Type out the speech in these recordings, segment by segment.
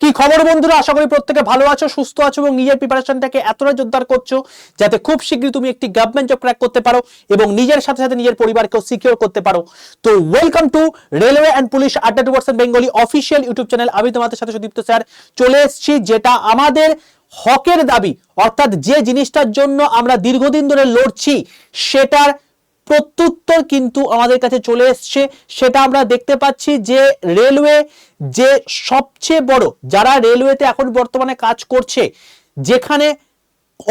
কি খবর বন্ধুরা? আশা করি প্রত্যেকে ভালো আছো, সুস্থ আছো এবং নিজের প্রিপারেশনটাকে এতটা জোরদার করছ যাতে খুব শীঘ্রই তুমি একটি গভর্নমেন্ট জব ক্র্যাক করতে পারো এবং নিজের সাথে সাথে নিজের পরিবারকেও সিকিউর করতে পারো। তো welcome to railway and police আড্ডা two percent Bengali official YouTube channel আমি তোমাদের সাথে সুদীপ্ত স্যার। চলে এসেছি যেটা আমাদের হকের দাবি, অর্থাৎ যে জিনিসটার জন্য আমরা দীর্ঘদিন ধরে লড়ছি, সেটার প্রত্যুত্তর কিন্তু আমাদের কাছে চলে এসছে। সেটা আমরা দেখতে পাচ্ছি যে রেলওয়ে যে সবচেয়ে বড়, যারা রেলওয়েতে এখন বর্তমানে কাজ করছে, যেখানে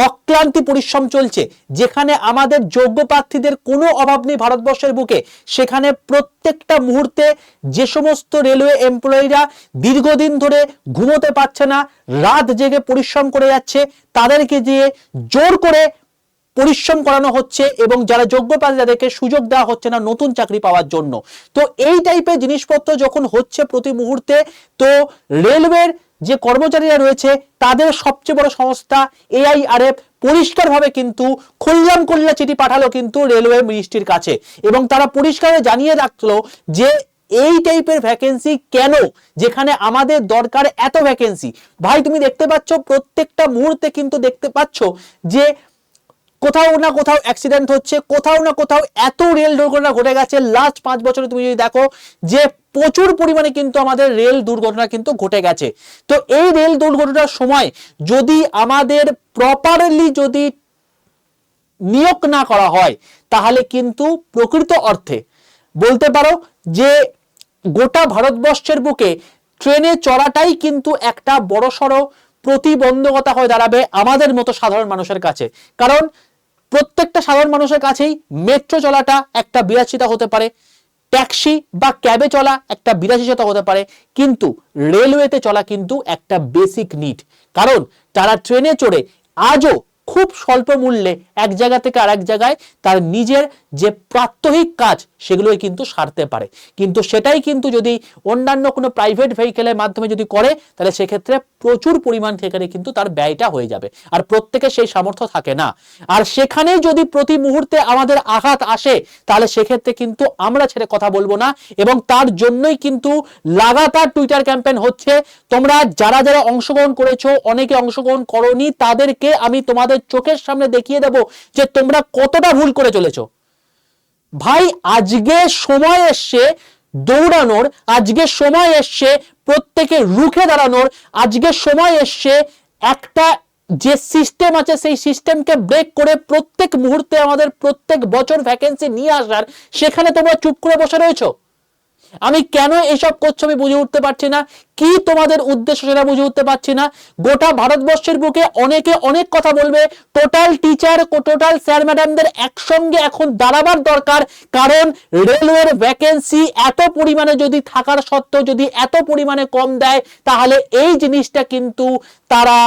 অক্লান্তি পরিশ্রম চলছে, যেখানে আমাদের যোগ্য প্রার্থীদের কোনো অভাব নেই ভারতবর্ষের বুকে, সেখানে প্রত্যেকটা মুহূর্তে যে সমস্ত রেলওয়ে এমপ্লয়িরা দীর্ঘদিন ধরে ঘুমোতে পারছে না, রাত জেগে পরিশ্রম করে যাচ্ছে, তাদেরকে দিয়ে জোর করে পরিশ্রম করানো হচ্ছে এবং যারা যোগ্য প্রার্থী তাদেরকে সুযোগ দেওয়া হচ্ছে না নতুন চাকরি পাওয়ার জন্য। তো এই টাইপের জিনিসপত্র যখন হচ্ছে প্রতি মুহূর্তে, তো রেলওয়ের যে কর্মচারীরা রয়েছে, তাদের সবচেয়ে বড় সংস্থা এআইআরএফ পরিষ্কারভাবে কিন্তু খুললাম খুল্লা চিঠি পাঠালো কিন্তু রেলওয়ে মিনিস্ট্রির কাছে। এবং তারা পরিষ্কারে জানিয়ে রাখল যে এই টাইপের ভ্যাকেন্সি কেন? যেখানে আমাদের দরকার এত ভ্যাকেন্সি ভাই, তুমি দেখতে পাচ্ছ, প্রত্যেকটা মুহূর্তে কিন্তু দেখতে পাচ্ছ যে কোথাও না কোথাও অ্যাক্সিডেন্ট হচ্ছে, কোথাও না কোথাও এত রেল দুর্ঘটনা ঘটে গেছে। লাস্ট পাঁচ বছরে তুমি যদি দেখো যে প্রচুর পরিমাণে কিন্তু আমাদের রেল দুর্ঘটনা কিন্তু ঘটে গেছে। তো এই রেল দুর্ঘটনার সময় যদি আমাদের প্রপারলি যদি নিয়োগ না করা হয়, তাহলে কিন্তু প্রকৃত অর্থে বলতে পারো যে গোটা ভারতবর্ষের বুকে ট্রেনে চড়াটাই কিন্তু একটা বড়সড় প্রতিবন্ধকতা হয়ে দাঁড়াবে আমাদের মতো সাধারণ মানুষের কাছে। কারণ প্রত্যেকটা সাধারণ মানুষের কাছেই মেট্রো চলাটা একটা বিলাসিতা হতে পারে ট্যাক্সি বা ক্যাবে চলা একটা বিলাসিতা হতে পারে, কিন্তু রেলওয়েতে চলা কিন্তু একটা বেসিক নিড কারণ তারা ট্রেনে চড়ে আজও খুব স্বল্প মূল্যে এক জায়গা থেকে আরেক জায়গায় তার নিজের যে প্রাত্যহিক কাজ সেগুলোই কিন্তু সারতে পারে। কিন্তু সেটাই কিন্তু যদি অন্যান্য কোনো প্রাইভেট ভেহিকেলের মাধ্যমে যদি করে, তাহলে সেক্ষেত্রে প্রচুর পরিমাণ সেখানে কিন্তু তার ব্যয়টা হয়ে যাবে। আর প্রত্যেকের সেই সামর্থ্য থাকে না। আর সেখানে যদি প্রতি মুহূর্তে আমাদের আঘাত আসে, তাহলে সেক্ষেত্রে কিন্তু আমরা ছেড়ে কথা বলব না। এবং তার জন্যই কিন্তু লাগাতার টুইটার ক্যাম্পেইন হচ্ছে। তোমরা যারা যারা অংশগ্রহণ করেছ, অনেকে অংশগ্রহণ করনি, তাদেরকে আমি তোমাদের চোখের সামনে দেখিয়ে দেব যে তোমরা কতটা ভুল করে চলেছো। ভাই, আজকে সময় এসছে দৌড়ানোর, আজকে সময় এসছে প্রত্যেকে রুখে দাঁড়ানোর, আজকে সময় এসছে একটা যে সিস্টেম আছে, সেই সিস্টেমকে ব্রেক করে প্রত্যেক মুহূর্তে আমাদের প্রত্যেক বছর ভ্যাকেন্সি নিয়ে আসার, সেখানে তোমরা চুপ করে বসে রয়েছো? আমি কেন এসব করছ আমি বুঝে উঠতে পারছি না? কি তোমাদের উদ্দেশ্য সেটা বুঝে উঠতে পারছি না? গোটা ভারতবর্ষের বুকে অনেকে অনেক কথা বলবে টোটাল টিচার টোটাল স্যার ম্যাডামদের একসঙ্গে এখন দাঁড়াবার দরকার। কারণ রেলওয়ের ভ্যাকেন্সি এত পরিমাণে যদি থাকার সত্ত্বেও যদি এত পরিমাণে কম দেয়, তাহলে এই জিনিসটা কিন্তু তারা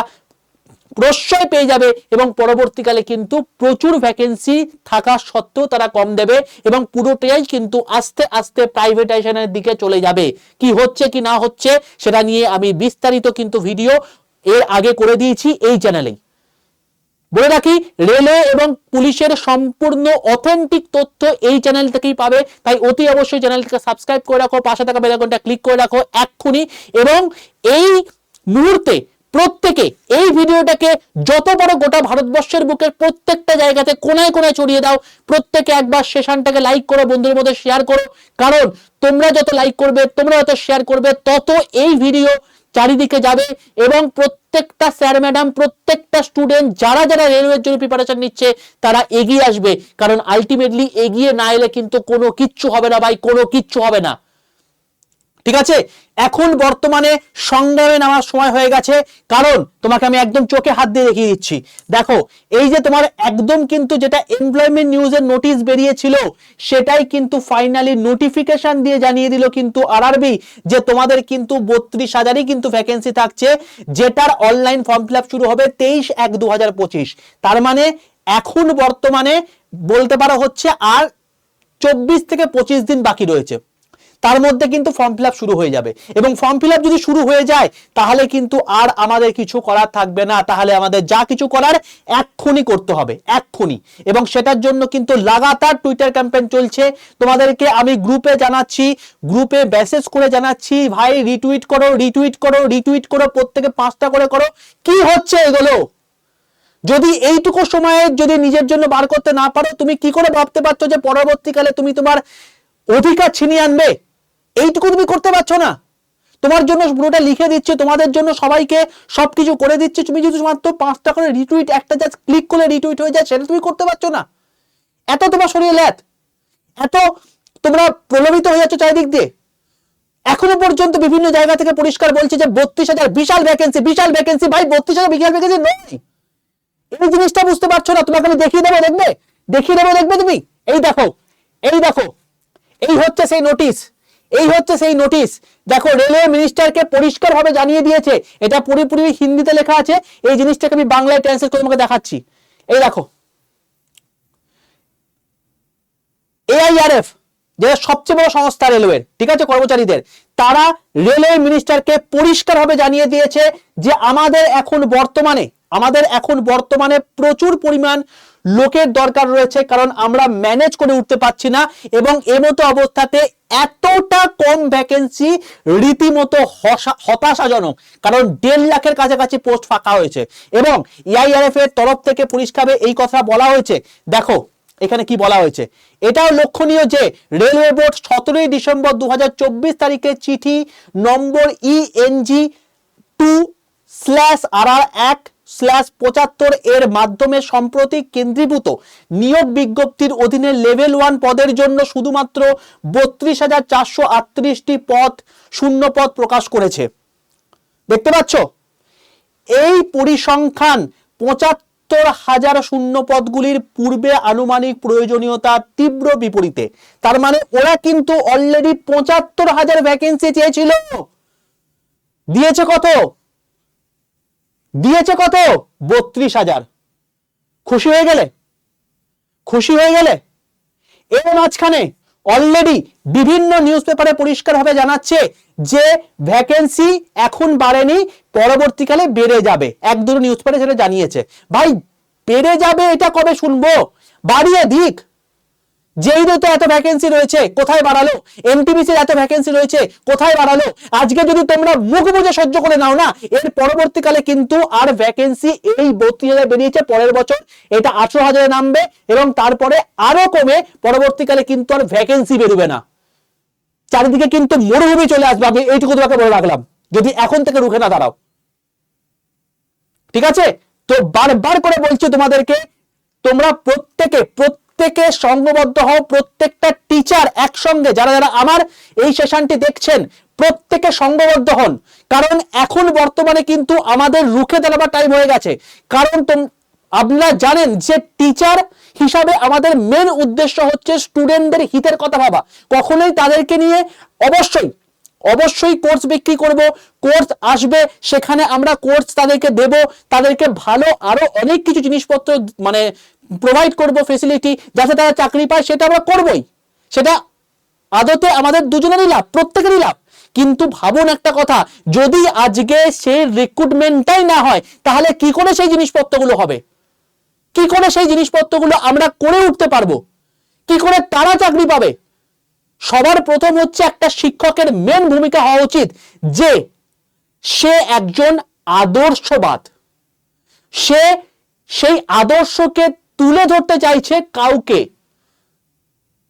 প্রশ্রয় পেয়ে যাবে এবং পরবর্তীকালে কিন্তু প্রচুর ভ্যাকেন্সি থাকা সত্ত্বেও তারা কম দেবে এবং পুরোটাই কিন্তু আস্তে আস্তে প্রাইভেটাইজেশনের দিকে চলে যাবে। কি হচ্ছে কি না হচ্ছে সেটা নিয়ে আমি বিস্তারিত কিন্তু ভিডিও এর আগে করে দিয়েছি এই চ্যানেলেই বলে রাখি রেলওয়ে এবং পুলিশের সম্পূর্ণ অথেন্টিক তথ্য এই চ্যানেল থেকেই পাবে। তাই অতি অবশ্যই চ্যানেলটিকে সাবস্ক্রাইব করে রাখো, পাশে থাকা বেলাকনটা ক্লিক করে রাখো এক্ষুনি এবং এই মুহূর্তে প্রত্যেকে এই ভিডিওটাকে যত বড় গোটা ভারতবর্ষের বুকের প্রত্যেকটা জায়গাতে কোনায় কোনায় ছড়িয়ে দাও। প্রত্যেকে একবার সেশনটাকে লাইক করো, বন্ধুদের মধ্যে শেয়ার করো। কারণ তোমরা যত লাইক করবে, তোমরা যত শেয়ার করবে, তত এই ভিডিও চারিদিকে যাবে এবং প্রত্যেকটা স্যার ম্যাডাম প্রত্যেকটা স্টুডেন্ট যারা যারা রেলওয়ের জন্য প্রিপারেশন নিচ্ছে, তারা এগিয়ে আসবে। কারণ আলটিমেটলি এগিয়ে না এলে কিন্তু কোনো কিচ্ছু হবে না ভাই, কোনো কিচ্ছু হবে না। ঠিক আছে? এখন বর্তমানে সংগ্রামে নামার সময় হয়ে গেছে। কারণ তোমাকে আমি একদম চোখে হাত দিয়ে দেখিয়ে দিচ্ছি। দেখো, এই যে তোমার একদম কিন্তু যেটা এমপ্লয়মেন্ট নিউজের নোটিশ বেরিয়েছিল, সেটাই কিন্তু ফাইনালি নোটিফিকেশন দিয়ে জানিয়ে দিল কিন্তু আরআরবি যে তোমাদের কিন্তু বত্রিশ হাজারই কিন্তু ভ্যাকেন্সি থাকছে, যেটার অনলাইন ফর্ম ফিল শুরু হবে তেইশ এক দু তার মানে এখন বর্তমানে বলতে পারো হচ্ছে আর চব্বিশ থেকে পঁচিশ দিন বাকি রয়েছে। তার মধ্যে কিন্তু ফর্ম ফিল শুরু হয়ে যাবে। এবং ফর্ম ফিল যদি শুরু হয়ে যায়, তাহলে কিন্তু আর আমাদের কিছু করার থাকবে না। তাহলে আমাদের যা কিছু করার এক্ষুনি করতে হবে, এক্ষুনি। এবং সেটার জন্য কিন্তু লাগাতার টুইটার ক্যাম্পেইন চলছে। তোমাদেরকে আমি গ্রুপে জানাচ্ছি গ্রুপে মেসেজ করে জানাচ্ছি, ভাই রিটুইট করো রিটুইট করো রিটুইট করো, প্রত্যেকে পাঁচটা করে করো। কি হচ্ছে এগুলো? যদি এইটুকু সময়ে যদি নিজের জন্য বার করতে না পারো, তুমি কি করে ভাবতে পারছ যে পরবর্তীকালে তুমি তোমার অধিকার ছিনিয়ে আনবে? এইটুকু তুমি করতে পারছ না। তোমার জন্য পুরোটা লিখে দিচ্ছে, তোমাদের জন্য সবাইকে সবকিছু করে দিচ্ছে। তুমি যদি মাত্র পাঁচটা করে রিটুইট একটা জাস্ট ক্লিক করলে রিটুইট হয়ে যায়, সেটা তুমি করতে পারছ না। এত তোমার শরীরে ল্যাথ এত তোমরা প্রলোভিত হয়ে যাচ্ছ চারিদিক দিয়ে। এখনও পর্যন্ত বিভিন্ন জায়গা থেকে পরিষ্কার বলছে যে বত্রিশ হাজার বিশাল ভ্যাকেন্সি বিশাল ভ্যাকেন্সি ভাই, বত্রিশ হাজার বিশাল ভ্যাকেন্সি নয়। এই জিনিসটা বুঝতে পারছ না। তোমাকে আমি দেখিয়ে দেবো, দেখবে? দেখিয়ে দেবো, দেখবে তুমি? এই দেখো এই দেখো, এই হচ্ছে সেই নোটিশ এই হচ্ছে সেই নোটিশ দেখো রেলওয়ে মিনিস্টারকে পরিষ্কার ভাবে জানিয়ে দিয়েছে। এটা পুরোপুরি হিন্দিতে লেখা আছে। এই জিনিসটাকে আমি বাংলায় ট্রান্সলেট করে তোমাকে দেখাচ্ছি। এই দেখো। এআইআরএফ যেটা সবচেয়ে বড় সংস্থা রেলওয়ের ঠিক আছে, কর্মচারীদের, তারা রেলওয়ে মিনিস্টারকে পরিষ্কারভাবে জানিয়ে দিয়েছে যে আমাদের এখন বর্তমানে, আমাদের এখন বর্তমানে প্রচুর পরিমাণ লোকের দরকার রয়েছে, কারণ আমরা ম্যানেজ করে উঠতে পারছি না এবং এমতো অবস্থাতে এতটা কম ভ্যাকেন্সি রীতিমতো হতাশাজনক, কারণ দেড় লাখের কাছাকাছি পোস্ট ফাঁকা হয়েছে এবং ইআইআরএফ এর তরফ থেকে পরিষ্কারভাবে এই কথা বলা হয়েছে। দেখো, এখানে কি বলা হয়েছে? এটাও লক্ষণীয় যে রেলওয়ে বোর্ড সতেরোই ডিসেম্বর দু হাজার চব্বিশ তারিখে চিঠি নম্বর ইএনজি টু স্ল্যাশ আর এক স্ল্যাশ পঁচাত্তর এর মাধ্যমে সম্প্রতি কেন্দ্রীভূত নিয়োগ বিজ্ঞপ্তির অধীনে লেভেল ওয়ান পদের জন্য শুধুমাত্র বত্রিশ হাজার চারশো আটত্রিশটি পদ শূন্য পদ প্রকাশ করেছে। দেখতে পাচ্ছ? এই পরিসংখ্যান পঁচাত্তর হাজার শূন্য পদগুলির পূর্বে আনুমানিক প্রয়োজনীয়তা তীব্র বিপরীতে। তার মানে ওরা কিন্তু অলরেডি পঁচাত্তর হাজার ভ্যাকেন্সি চেয়েছিল। দিয়েছে কত? দিয়েছে কত? বত্রিশ হাজার। খুশি হয়ে গেলে? খুশি হয়ে গেলে? এর মাঝখানে অলরেডি বিভিন্ন নিউজ পেপারে পরিষ্কারভাবে জানাচ্ছে যে ভ্যাকেন্সি এখন বাড়েনি, পরবর্তীকালে বেড়ে যাবে। এক দুটো নিউজ পেপারে সেটা জানিয়েছে। ভাই, বেড়ে যাবে এটা কবে শুনব? বাড়িয়ে দিক। যেই তো এত ভ্যাকেন্সি রয়েছে, কোথায় বাড়ালো? এনটিপিসির এত ভ্যাকেন্সি রয়েছে, কোথায় বাড়ালো? আজকে যদি তোমরা মুখ বুঝে সহ্য করে নাও না, এর পরবর্তীকালে কিন্তু আর ভ্যাকেন্সি এই বত্রিশ হাজার বেরিয়েছে পরের বছর। এটা আঠারো হাজারে নামবে এবং তারপরে আরও কমে পরবর্তীকালে কিন্তু আর ভ্যাকেন্সি বেরোবে না। চারিদিকে কিন্তু মরুভূমি চলে আসবে, আমি এইটুকু তোমাকে বলে রাখলাম। যদি এখন থেকে রুখে না দাঁড়াও। ঠিক আছে? তো বারবার করে বলছি তোমাদেরকে, তোমরা প্রত্যেকে প্রত্যেকে সংঘবদ্ধ হও প্রত্যেকটা টিচার একসঙ্গে। যারা যারা আমার এই সেশনটি দেখছেন, প্রত্যেকে সংঘবদ্ধ হন। কারণ এখন বর্তমানে কিন্তু আমাদের রুখে দাঁড়াবার টাইম হয়ে গেছে। কারণ আপনারা জানেন যে টিচার হিসাবে আমাদের মেন উদ্দেশ্য হচ্ছে স্টুডেন্টদের হিতের কথা ভাবা। কখনোই তাদেরকে নিয়ে অবশ্যই অবশ্যই কোর্স বিক্রি করব কোর্স আসবে, সেখানে আমরা কোর্স তাদেরকে দেব, তাদেরকে ভালো আরও অনেক কিছু জিনিসপত্র মানে প্রোভাইড করব ফেসিলিটি যাতে তারা চাকরি পায়, সেটা আমরা করবই। সেটা আদতে আমাদের দুজনেরই লাভ, প্রত্যেকেরই লাভ। কিন্তু ভাবুন একটা কথা, যদি আজকে সেই রিক্রুটমেন্টটাই না হয়, তাহলে কি করে সেই জিনিসপত্রগুলো হবে? কি করে সেই জিনিসপত্রগুলো আমরা করে উঠতে পারব? কি করে তারা চাকরি পাবে? সবার প্রথম হচ্ছে একটা শিক্ষকের মেন ভূমিকা হওয়া উচিত, যে সে একজন আদর্শবাদ। সে সেই আদর্শকে তুলে ধরতে চাইছে কাউকে।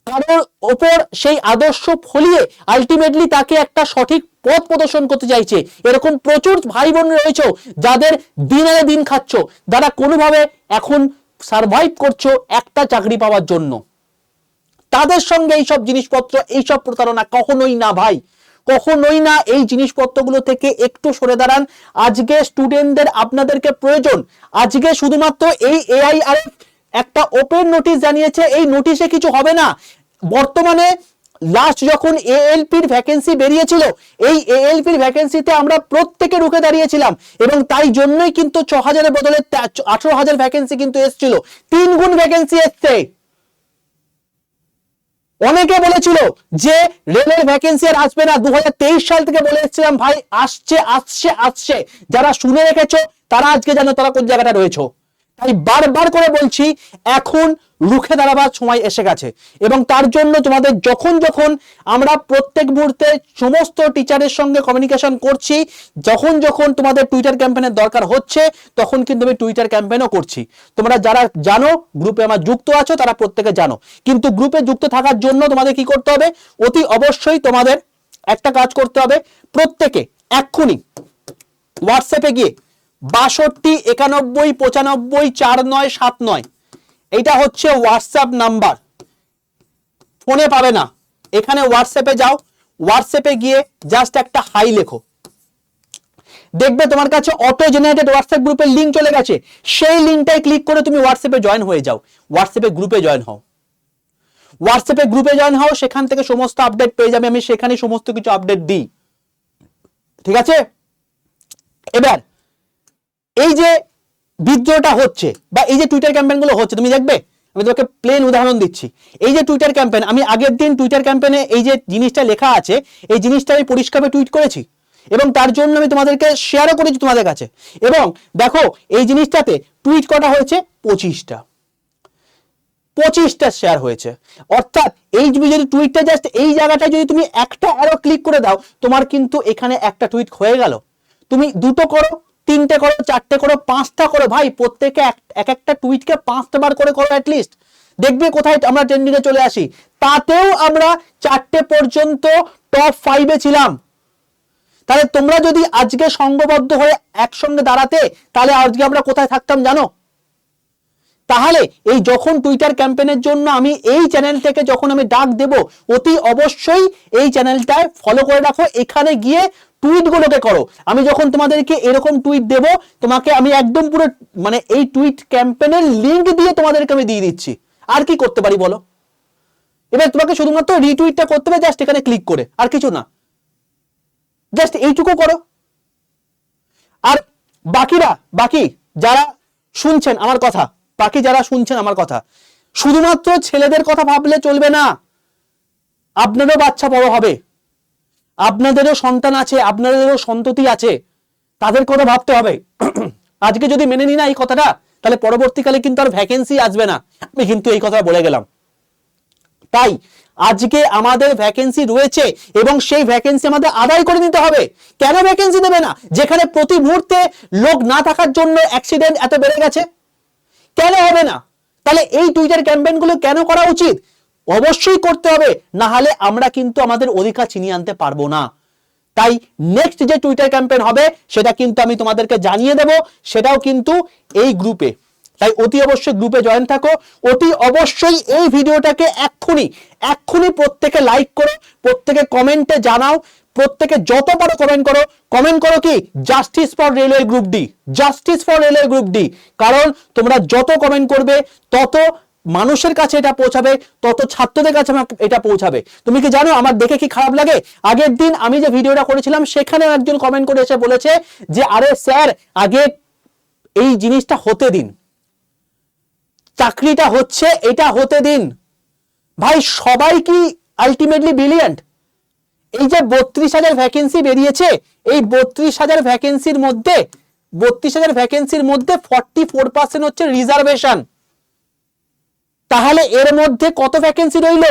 কারোর ওপর সেই আদর্শ ফলিয়ে আলটিমেটলি তাকে একটা সঠিক পথ প্রদর্শন করতে চাইছে। এরকম প্রচুর ভাই বোন রয়েছে যাদের দিন আনে দিন খাচ্ছ, যারা কোনোভাবে এখন সার্ভাইভ করছ একটা চাকরি পাওয়ার জন্য। তাদের সঙ্গে এইসব জিনিসপত্র, এইসব প্রতারণা কখনোই না ভাই। কখনোই না এই জিনিসপত্রগুলো থেকে একটু সরে দাঁড়ান। আজকে স্টুডেন্টদের আপনাদেরকে প্রয়োজন। আজকে শুধুমাত্র এই এআইআরএফ একটা ওপেন নোটিশ জানিয়েছে, এই নোটিশে কিছু হবে না। বর্তমানে লাস্ট যখন এএলপির ভ্যাকেন্সি বেরিয়েছিল, এই এএলপির ভ্যাকেন্সিতে আমরা প্রত্যেকে রুখে দাঁড়িয়েছিলাম এবং তাই জন্যই কিন্তু ছ হাজারের বদলে আঠারো হাজার ভ্যাকেন্সি কিন্তু এসেছিল। তিন গুণ ভ্যাকেন্সি এসছে। অনেকে বলেছিল যে রেলের ভ্যাকেন্সি আর আসবে না। দু হাজার তেইশ সাল থেকে বলে এসেছিলাম, ভাই, আসছে আসছে আসছে। যারা শুনে রেখেছো, তারা আজকে জানো তারা কোন জায়গাটা রয়েছে। তাই বারবার করে বলছি, এখন রুখে দাঁড়াবার সময় এসে গেছে। এবং তার জন্য তোমাদের যখন যখন আমরা প্রত্যেক মুহূর্তে সমস্ত টিচারের সঙ্গে কমিউনিকেশন করছি, যখন যখন তোমাদের টুইটার ক্যাম্পেনের দরকার হচ্ছে, তখন কিন্তু আমি টুইটার ক্যাম্পেনও করছি। তোমরা যারা জানো গ্রুপে আমার যুক্ত আছো, তারা প্রত্যেকে জানো। কিন্তু গ্রুপে যুক্ত থাকার জন্য তোমাদের কি করতে হবে? অতি অবশ্যই তোমাদের একটা কাজ করতে হবে। প্রত্যেকে এক্ষুনি হোয়াটসঅ্যাপে গিয়ে বাষট্টি, একানব্বই, পঁচানব্বই চার নয় সাত নয় এটা হচ্ছে হোয়াটসঅ্যাপ নাম্বার ফোনে পাবে না। এখানে হোয়াটসঅ্যাপে যাও। হোয়াটসঅ্যাপে গিয়ে জাস্ট একটা হাই লেখো। দেখবে তোমার কাছে অটো জেনারেটেড হোয়াটসঅ্যাপ গ্রুপের লিঙ্ক চলে গেছে। সেই লিঙ্কটাই ক্লিক করে তুমি হোয়াটসঅ্যাপে জয়েন হয়ে যাও। হোয়াটসঅ্যাপে গ্রুপে জয়েন হও। হোয়াটসঅ্যাপে গ্রুপে জয়েন হও, সেখান থেকে সমস্ত আপডেট পেয়ে যাবে। আমি সেখানে সমস্ত কিছু আপডেট দিই। ঠিক আছে? এবার এই যে বিদ্রোহটা হচ্ছে বা এই যে টুইটার ক্যাম্পেইনগুলো হচ্ছে, তুমি দেখবে? আমি তোমাকে প্লেন উদাহরণ দিচ্ছি। এই যে টুইটার ক্যাম্পেইন আমি আগের দিন টুইটার ক্যাম্পেইনে এই যে জিনিসটা লেখা আছে, এই জিনিসটা আমি পরিষ্কারভাবে টুইট করেছি। এবং তার জন্য আমি তোমাদেরকে শেয়ারও করেছি তোমাদের কাছে। এবং দেখো, এই জিনিসটাতে টুইট করা হয়েছে? পঁচিশটা। পঁচিশটা শেয়ার হয়েছে। অর্থাৎ এই তুমি যদি টুইটটা জাস্ট এই জায়গাটায় যদি তুমি একটা আরও ক্লিক করে দাও, তোমার কিন্তু এখানে একটা টুইট হয়ে গেল। তুমি দুটো করো তিনটে করো, চারটে করো, পাঁচটা করো, ভাই, প্রত্যেকে এক এক একটা টুইটকে পাঁচটা বার করে করো অ্যাটলিস্ট দেখবে কোথায় আমরা ট্রেন্ডিংয়ে চলে আসি। তাতেও আমরা চারটে পর্যন্ত টপ ফাইভে ছিলাম। তাহলে তোমরা যদি আজকে সংঘবদ্ধ হয়ে একসঙ্গে দাঁড়াতে, তাহলে আজকে আমরা কোথায় থাকতাম জানো? তাহলে এই যখন টুইটার ক্যাম্পেনের জন্য আমি এই চ্যানেল থেকে যখন আমি ডাক দেব, অতি অবশ্যই এই চ্যানেলটায় ফলো করে রাখো, এখানে গিয়ে টুইটগুলোকে করো। আমি যখন তোমাদেরকে এরকম টুইট দেব, তোমাকে আমি একদম পুরো মানে এই টুইট ক্যাম্পেনের লিঙ্ক দিয়ে তোমাদেরকে আমি দিয়ে দিচ্ছি। আর কি করতে পারি বলো? এবার তোমাকে শুধুমাত্র রিটুইটটা করতে হবে জাস্ট এখানে ক্লিক করে, আর কিছু না। জাস্ট এইটুকু করো। আর বাকিরা, বাকি যারা শুনছেন আমার কথা বাকি যারা শুনছেন আমার কথা, শুধুমাত্র ছেলেদের কথা ভাবলে চলবে না। আপনারও বাচ্চা বড় হবে। আপনাদেরও সন্তান আছে, আপনাদেরও সন্ততি আছে, তাদের কথা ভাবতে হবে। আজকে যদি মেনে নি না এই কথাটা, তাহলে পরবর্তীকালে কিন্তু আর ভ্যাকেন্সি আসবে না। আমি কিন্তু এই কথা বলে গেলাম। তাই আজকে আমাদের ভ্যাকেন্সি রয়েছে এবং সেই ভ্যাকেন্সি আমাদের আদায় করে নিতে হবে। কেন ভ্যাকেন্সি দেবে না? যেখানে প্রতি মুহূর্তে লোক না থাকার জন্য অ্যাক্সিডেন্ট এত বেড়ে গেছে। কেন হবে না? তাহলে এই টুইটার ক্যাম্পেইনগুলো কেন করা উচিত? অবশ্যই করতে হবে না হলে আমরা কিন্তু আমাদের অধিকার ছিনিয়ে আনতে পারব না। তাই নেক্সট যে টুইটার ক্যাম্পেইন হবে, সেটা কিন্তু আমি তোমাদেরকে জানিয়ে দেব, সেটাও কিন্তু এই গ্রুপে তাই অতি অবশ্যই গ্রুপে জয়েন থাকো। অতি অবশ্যই এই ভিডিওটাকে এক্ষুনি এক্ষুনি প্রত্যেকে লাইক করো, প্রত্যেকে কমেন্টে জানাও প্রত্যেকে যত পারো কমেন্ট করো কমেন্ট করো কি? Justice for railway group D justice for railway group D কারণ তোমরা যত কমেন্ট করবে, তত মানুষের কাছে এটা পৌঁছাবে, তত ছাত্রদের কাছে এটা পৌঁছাবে। তুমি কি জানো, আমার দেখে কি খারাপ লাগে? আগের দিন আমি যে ভিডিওটা করেছিলাম সেখানে একজন কমেন্ট করে এসে বলেছে যে, আরে স্যার, আগে এই জিনিসটা হতে দিন। চাকরিটা হচ্ছে, এটা হতে দিন। ভাই, সবাই কি আলটিমেটলি ব্রিলিয়ান্ট এই যে বত্রিশ হাজার ভ্যাকেন্সি বেরিয়েছে, এই বত্রিশ হাজার ভ্যাকেন্সির মধ্যে, বত্রিশ হাজার ভ্যাকেন্সির মধ্যে ফর্টি ফোর পার্সেন্ট হচ্ছে রিজার্ভেশন তাহলে এর মধ্যে কত ভ্যাকেন্সি রইল?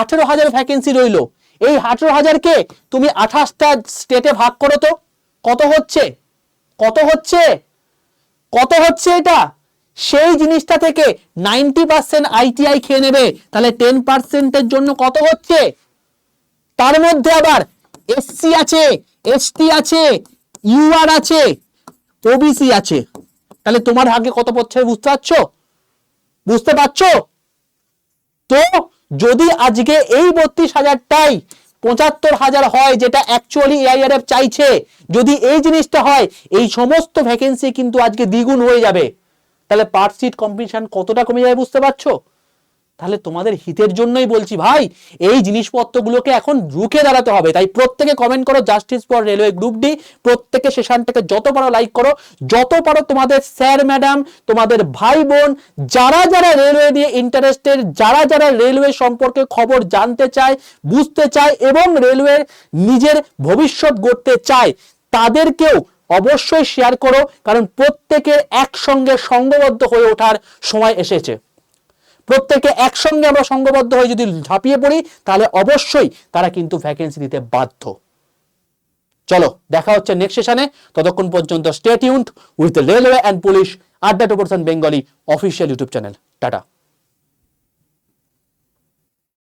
আঠেরো হাজার ভ্যাকেন্সি রইল। এই আঠেরো হাজারকে তুমি আঠাশটা স্টেটে ভাগ করো তো। কত হচ্ছে? কত হচ্ছে? কত হচ্ছে এটা? সেই জিনিসটা থেকে নাইনটি পার্সেন্ট আইটিআই খেয়ে নেবে। তাহলে টেন পার্সেন্টের জন্য কত হচ্ছে? তার মধ্যে আবার এসসি আছে এসটি আছে ইউআর আছে ওবিসি আছে। তাহলে তোমার ভাগে কত পড়ছে বুঝতে পারছ? বুঝতে পারছ? তো যদি আজকে এই বত্রিশ হাজারটাই পঁচাত্তর হাজার হয়, যেটা অ্যাকচুয়ালি এআইআরএফ চাইছে, যদি এই জিনিসটা হয়, এই সমস্ত ভ্যাকেন্সি কিন্তু আজকে দ্বিগুণ হয়ে যাবে। তাহলে পার সিট কম্পিটিশন কতটা কমে যাবে বুঝতে পারছ? তাহলে তোমাদের হিতের জন্যই বলছি ভাই, এই জিনিসপত্রগুলোকে এখন রুখে দাঁড়াতে হবে। তাই প্রত্যেকে কমেন্ট করো justice for railway group D প্রত্যেকে সেশনটাকে যত পারো লাইক করো, যত পারো তোমাদের স্যার ম্যাডাম তোমাদের ভাই, বোন, যারা যারা রেলওয়ে দিয়ে ইন্টারেস্টেড যারা যারা রেলওয়ে সম্পর্কে খবর জানতে চায়, বুঝতে চায় এবং রেলওয়ে নিজের ভবিষ্যৎ গড়তে চায়, তাদেরকেও অবশ্যই শেয়ার করো, কারণ প্রত্যেকের একসঙ্গে সঙ্গবদ্ধ হয়ে ওঠার সময় এসেছে। প্রত্যেকে একসঙ্গে আমরা সঙ্গবদ্ধ হয়ে যদি ঝাঁপিয়ে পড়ি, তাহলে অবশ্যই তারা কিন্তু ভ্যাকেন্সি দিতে বাধ্য। চলো, দেখা হচ্ছে নেক্সট সেশনে ততক্ষণ পর্যন্ত stay tuned with railway and police আড্ডা two percent Bengali official YouTube channel tata.